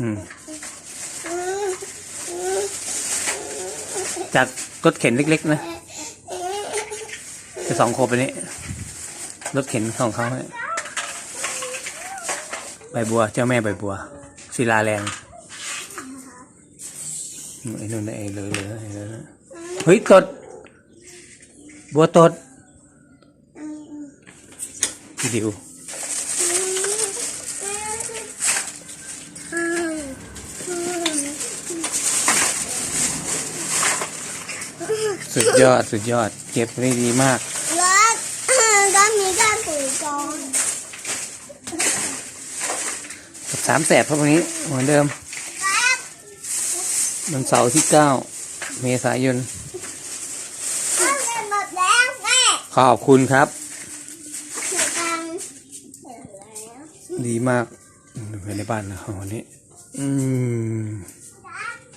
อืมจากรถเข็นเล็ก ๆ นะจะสองโคบไปนี้รถเข็นของเขาใบบัว เจ้าแม่ใบบัว ศิลาแรงไอ้นู่นไอ้เลยเลยไอ้เลยเฮ้ยตด บัวตดดิว สุดยอดสุดยอด เก็บได้ดีมาก แล้วก็มีการปุ๋ยกองกับสามแสบครับวันนี้เหมือนเดิมวันเสาร์ที่เก้าเมษายนเอาเงินหมดแล้วแม่ขอบคุณครับเสียตังค์เสร็จแล้วดีมากอืมไปในบ้านนะครับวันนี้ อืม